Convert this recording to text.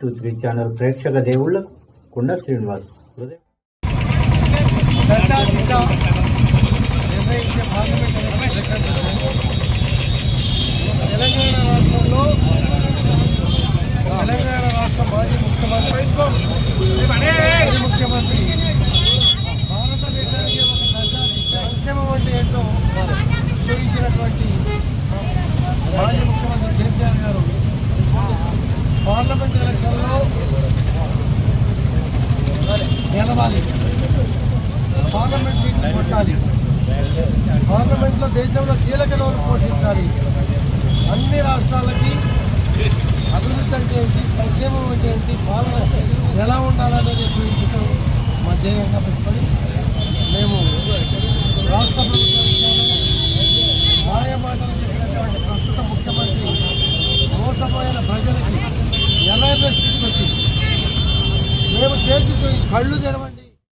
Two three channel ప్రేక్షక దేవుళ్ళకు కుండ శ్రీనివాస్ పార్లమెంట్ ఎలక్షన్లో గెలవాలి పార్లమెంట్ సీట్లు కొట్టాలి. పార్లమెంట్లో దేశంలో కీలక రోల్ పోషించాలి. అన్ని రాష్ట్రాలకి అభివృద్ధి అంటే ఏంటి సంక్షేమం అంటే ఏంటి పాలన ఎలా ఉండాలనేది చూపించడం మా ధ్యేయంగా పెట్టుకొని మేము చేసి చూయి- కళ్ళు తెరవండి